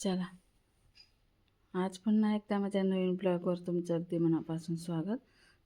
चला. आज पुन्हा एकदा माझ्या नवीन ब्लॉगवर तुमचं अगदी मनापासून स्वागत.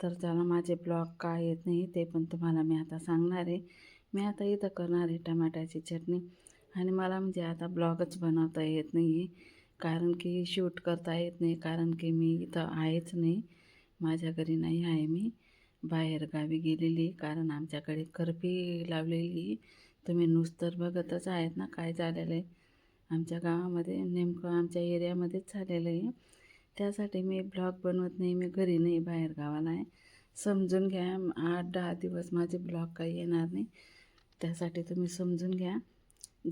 तर चला माझे ब्लॉग काय येत नाही ते पण तुम्हाला मी आता सांगणार आहे. मी आता इथं करणार आहे टमाट्याची चटणी आणि मला म्हणजे आता ब्लॉगच बनवता येत नाही आहे कारण की शूट करता येत नाही कारण की मी इथं आहेच नाही. माझ्या घरी नाही आहे मी. बाहेर गावी गेलेली कारण आमच्याकडे करपी लावलेली तुम्ही नुसतं बघतच आहेत ना काय झालेलं आहे. आमच्या गावामध्ये नेमकं आमच्या एरियामध्येच झालेलं आहे. त्यासाठी मी ब्लॉग बनवत नाही मी घरी नाही बाहेर गावाला आहे. समजून घ्या आठ दहा दिवस माझे ब्लॉग काही येणार नाही. त्यासाठी तुम्ही समजून घ्या.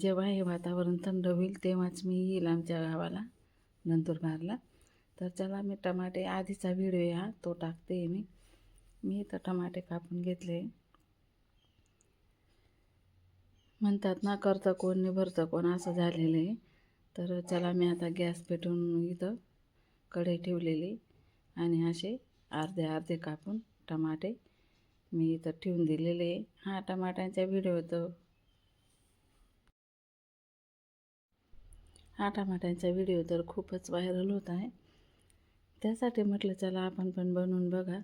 जेव्हा हे वातावरण थंड होईल तेव्हाच मी येईल आमच्या गावाला नंदुरबारला. तर चला मी टमाटे आधीचा व्हिडिओ या तो टाकते मी. मी तर टमाटे कापून घेतले. म्हणतात ना करतं कोण नाही भरतं कोण असं झालेलं आहे. तर चला मी आता गॅस पेटून इथं कढई ठेवलेली आणि असे अर्धे अर्धे कापून टमाटे मी इथं ठेवून दिलेले आहे. हा टमाट्यांचा व्हिडिओ तर हा टमाट्यांचा व्हिडिओ तर खूपच व्हायरल होत आहे. त्यासाठी म्हटलं चला आपण पण बनवून बघा.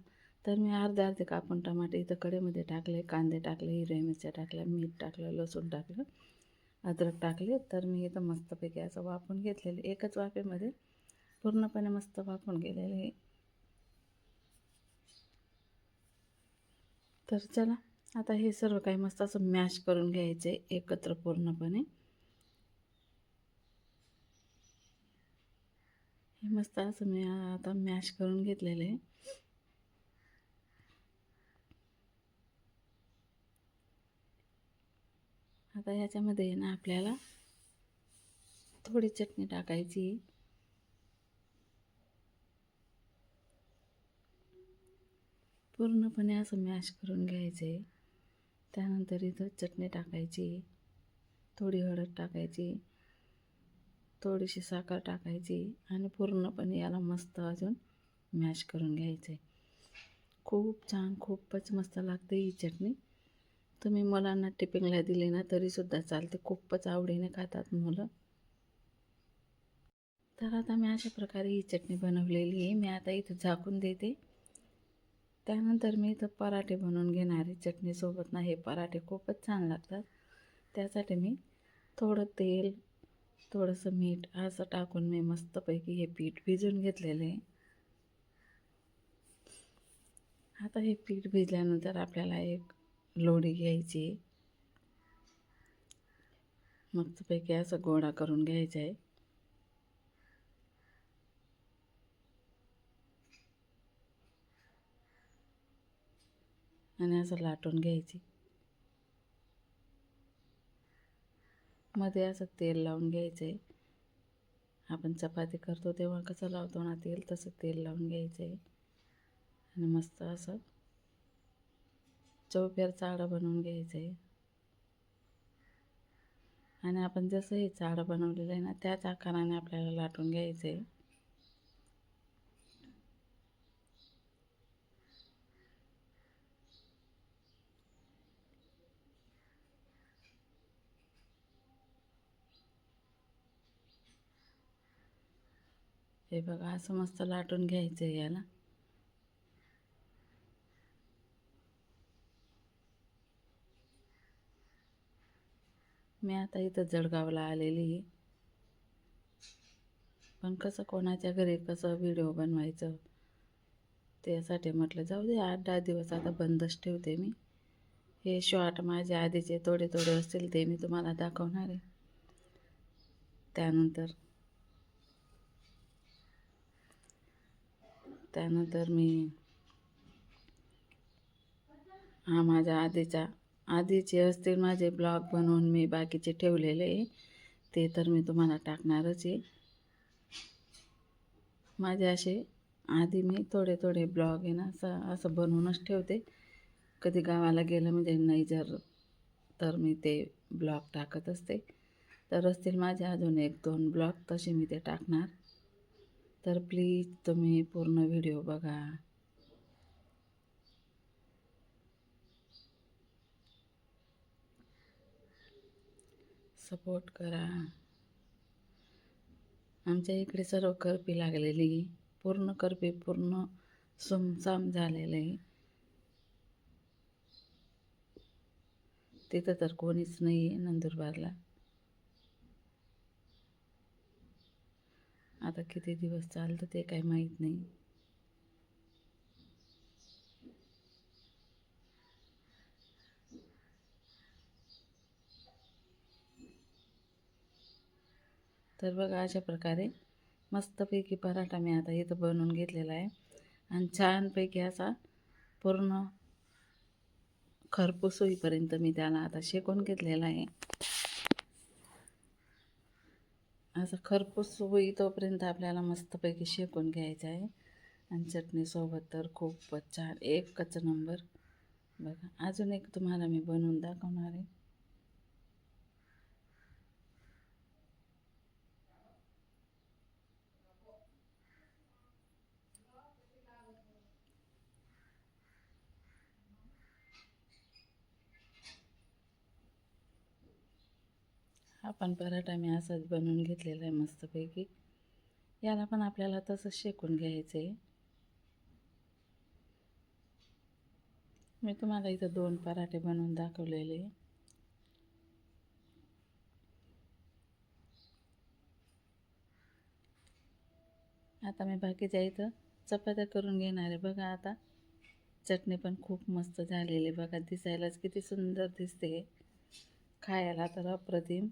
तर मी अर्धे अर्धे कापून टमाटे इथं कडेमध्ये टाकले कांदे टाकले हिरव्या मिरच्या टाकल्या मीठ टाकलं लसूण टाकलं अद्रक टाकले. तर मी इथं मस्तपैकी असं वाफून घेतलेले एकच वाफेमध्ये पूर्णपणे मस्त वाफून गेलेले तर चला आता हे सर्व काही मस्त असं मॅश करून घ्यायचे एकत्र पूर्णपणे. हे मस्त असं मी आता मॅश करून घेतलेलं आहे. आता ह्याच्यामध्ये ना आपल्याला थोडी चटणी टाकायची. पूर्णपणे असं मॅश करून घ्यायचं. आहे त्यानंतर इथं चटणी टाकायची. थोडी हळद टाकायची. थोडीशी साखर टाकायची आणि पूर्णपणे याला मस्त अजून मॅश करून घ्यायचं. आहे खूप छान खूपच मस्त लागते ही चटणी. तुम्ही मुलांना टिफिनला दिले ना तरीसुद्धा चालते. खूपच आवडीने खातात मुलं. तर आता मी अशा प्रकारे ही चटणी बनवलेली आहे. मी आता इथं झाकून देते. त्यानंतर मी इथं पराठे बनवून घेणार आहे. चटणीसोबत ना हे पराठे खूपच छान लागतात. त्यासाठी मी थोडं तेल थोडंसं मीठ असं टाकून मी मस्तपैकी हे पीठ भिजून घेतलेलं आहे. आता हे पीठ भिजल्यानंतर आपल्याला एक लोणी घ्यायची. मस्तपैकी असं गोळा करून घ्यायचा आहे. आणि असं लाटून घ्यायची. मध्ये असं तेल लावून घ्यायचं आहे. आपण चपाती करतो तेव्हा कसं लावतो ना तेल तसं तेल लावून घ्यायचं आहे. आणि मस्त असं चौफेर चाळं बनवून घ्यायचं आहे आणि आपण जसं हे चाळं बनवलेलं आहे ना त्याच आकाराने आपल्याला लाटून घ्यायचं आहे हे बघा असं मस्त लाटून घ्यायचं आहे याला. मी आता इथं जळगावला आलेली आहे. पण कसं कोणाच्या घरी कसं व्हिडिओ बनवायचं त्यासाठी म्हटलं जाऊ दे आठ दहा दिवस आता बंदच ठेवते मी. हे शॉर्ट माझे आधीचे थोडे थोडे असतील ते मी तुम्हाला दाखवणार आहे. त्यानंतर त्यानंतर मी हा माझ्या आधीचा आधीचे असतील माझे ब्लॉग बनवून मी बाकीचे ठेवलेले आहे. ते तर मी तुम्हाला टाकणारच आहे. माझे असे आधी मी थोडे थोडे ब्लॉग आहे ना असं असं बनवूनच ठेवते. कधी गावाला गेलं म्हणजे नाही जर तर मी ते ब्लॉग टाकत असते. तर असतील माझे अजून एक दोन ब्लॉग तसे मी ते टाकणार. तर प्लीज तुम्ही पूर्ण व्हिडिओ बघा. सपोर्ट करा. आमच्या इकडे सर्व करपी लागलेली पूर्ण करपी पूर्ण सुमसाम झालेलं. आहे तिथं तर कोणीच नाही आहे नंदुरबारला. आता किती दिवस चालतं ते काही माहीत नाही. तर बघा अशा प्रकारे मस्तपैकी पराठा मी आता इथं बनवून घेतलेला आहे. आणि छानपैकी असा पूर्ण खरपूस होईपर्यंत मी त्याला आता शेकून घेतलेला आहे. असं खरपूस होई तोपर्यंत आपल्याला मस्तपैकी शेकून घ्यायचं आहे. आणि चटणीसोबत तर खूपच छान एकच नंबर. बघा अजून एक तुम्हाला मी बनवून दाखवणार आहे. आपण पराठा मी असाच बनवून घेतलेला आहे मस्तपैकी. याला पण आपल्याला तसंच शेकून घ्यायचं आहे मी तुम्हाला इथं दोन पराठे बनवून दाखवलेले. आता मी बाकीच्या इथं चपात्या करून घेणार आहे. बघा आता चटणी पण खूप मस्त झालेली बघा दिसायलाच किती सुंदर दिसते. खायला तर अप्रतिम.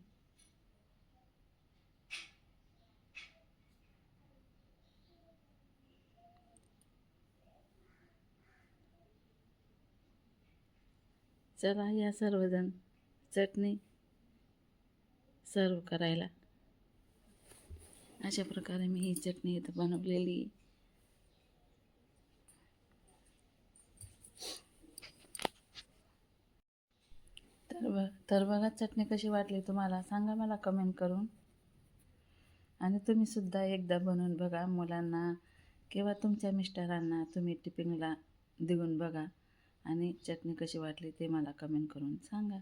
चला या सर्वजण. चटणी सर्व करायला. अशा प्रकारे मी ही चटणी इथं बनवलेली. तर बघा तर बघा चटणी कशी वाटली तुम्हाला. सांगा मला कमेंट करून. आणि तुम्हीसुद्धा एकदा बनवून बघा मुलांना किंवा तुमच्या मिस्टरांना तुम्ही टिफिनला देऊन बघा. आणि चटणी कशी वाटली ते मला कमेंट करून सांगा.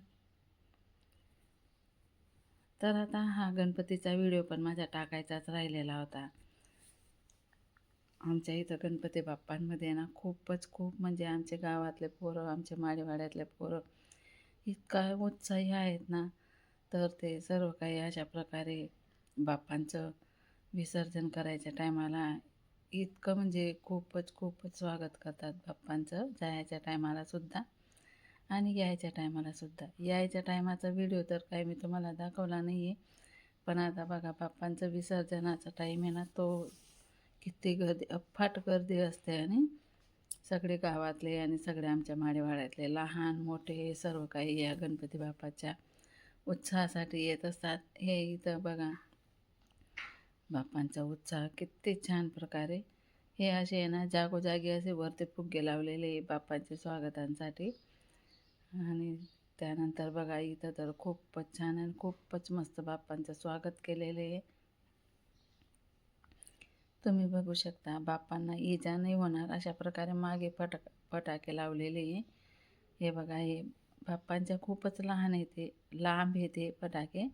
तर आता हा गणपतीचा व्हिडिओ पण माझा टाकायचाच राहिलेला होता. आमच्या इथं गणपती बाप्पांमध्ये ना खूपच खूप म्हणजे आमच्या गावातले पोरं आमच्या माडीवाड्यातले पोरं इतका उत्साही आहेत ना. तर ते सर्व काही अशा प्रकारे बाप्पांचं विसर्जन करायच्या टायमाला इतकं म्हणजे खूपच खूपच स्वागत करतात बाप्पांचं जायच्या टायमाला सुद्धा आणि यायच्या टायमाला सुद्धा. यायच्या टायमाचा व्हिडिओ तर काही मी तुम्हाला दाखवला नाही आहे पण आता बघा बाप्पांचं विसर्जनाचा टाईम आहे ना तो किती गर्दी अफाट गर्दी असते आणि सगळे गावातले आणि सगळे आमच्या माडेवाड्यातले लहान मोठे सर्व काही या गणपती बाप्पाच्या उत्साहासाठी येत असतात. हे इथं बघा बाप्पांचा उत्साह किती छान प्रकारे. हे असे आहे ना जागोजागी असे वरते फुगे लावलेले बाप्पांच्या स्वागतांसाठी. आणि त्यानंतर बघा इथं तर खूपच छान आणि खूपच मस्त बाप्पांचं स्वागत केलेले आहे. तुम्ही बघू शकता बाप्पांना इजा नाही होणार अशा प्रकारे मागे फटाक फटाके लावलेले आहे. हे बघा हे बाप्पांच्या खूपच लहान आहे ते लांब आहे ते फटाके.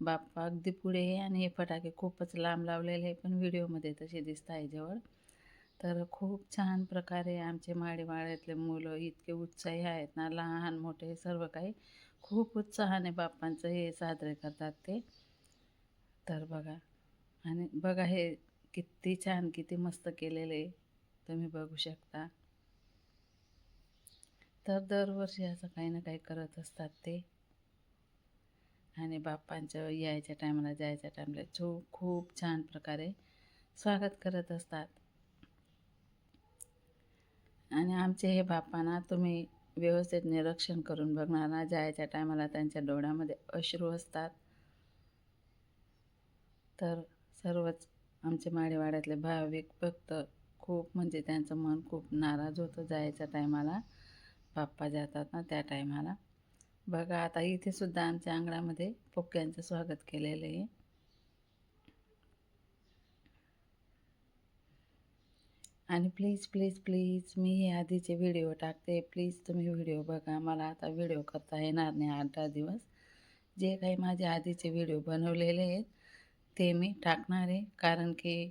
बाप्पा अगदी पुढे आहे आणि हे फटाके खूपच लांब लावलेले आहे. पण व्हिडिओमध्ये तसे दिसत आहे जवळ. तर खूप छान प्रकारे आमचे माडेवाड्यातले मुलं इतके उत्साही आहेत ना लहान मोठे सर्व काही खूप उत्साहाने बाप्पांचं हे साजरे करतात ते. तर बघा. आणि बघा हे किती छान किती मस्त केलेले तुम्ही बघू शकता. तर दरवर्षी असं काही ना काही करत असतात ते. आणि बाप्पांचं यायच्या टायमाला जायच्या टायमाला छो खूप छान प्रकारे स्वागत करत असतात. आणि आमचे हे बाप्पांना तुम्ही व्यवस्थित निरीक्षण करून बघणार ना जायच्या टायमाला त्यांच्या डोळ्यामध्ये अश्रू असतात. तर सर्वच आमचे माडेवाड्यातले भाविक भक्त खूप म्हणजे त्यांचं मन खूप नाराज होतं जायच्या टायमाला. बाप्पा जातात ना त्या टायमाला. बघा आता इथे सुद्धा आमच्या अंगणामध्ये पोक्यांचं स्वागत केलेलं आहे. आणि प्लीज प्लीज प्लीज मी हे आधीचे व्हिडिओ टाकते. प्लीज तुम्ही व्हिडिओ बघा. मला आता व्हिडिओ करता येणार नाही आठ दहा दिवस. जे काही माझे आधीचे व्हिडिओ बनवलेले आहेत ते मी टाकणार आहे. कारण की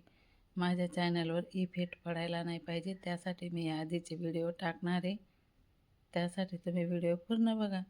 माझ्या चॅनलवर इफेक्ट पडायला नाही पाहिजे. त्यासाठी मी आधीचे व्हिडिओ टाकणार आहे. त्यासाठी तुम्ही व्हिडिओ पूर्ण बघा.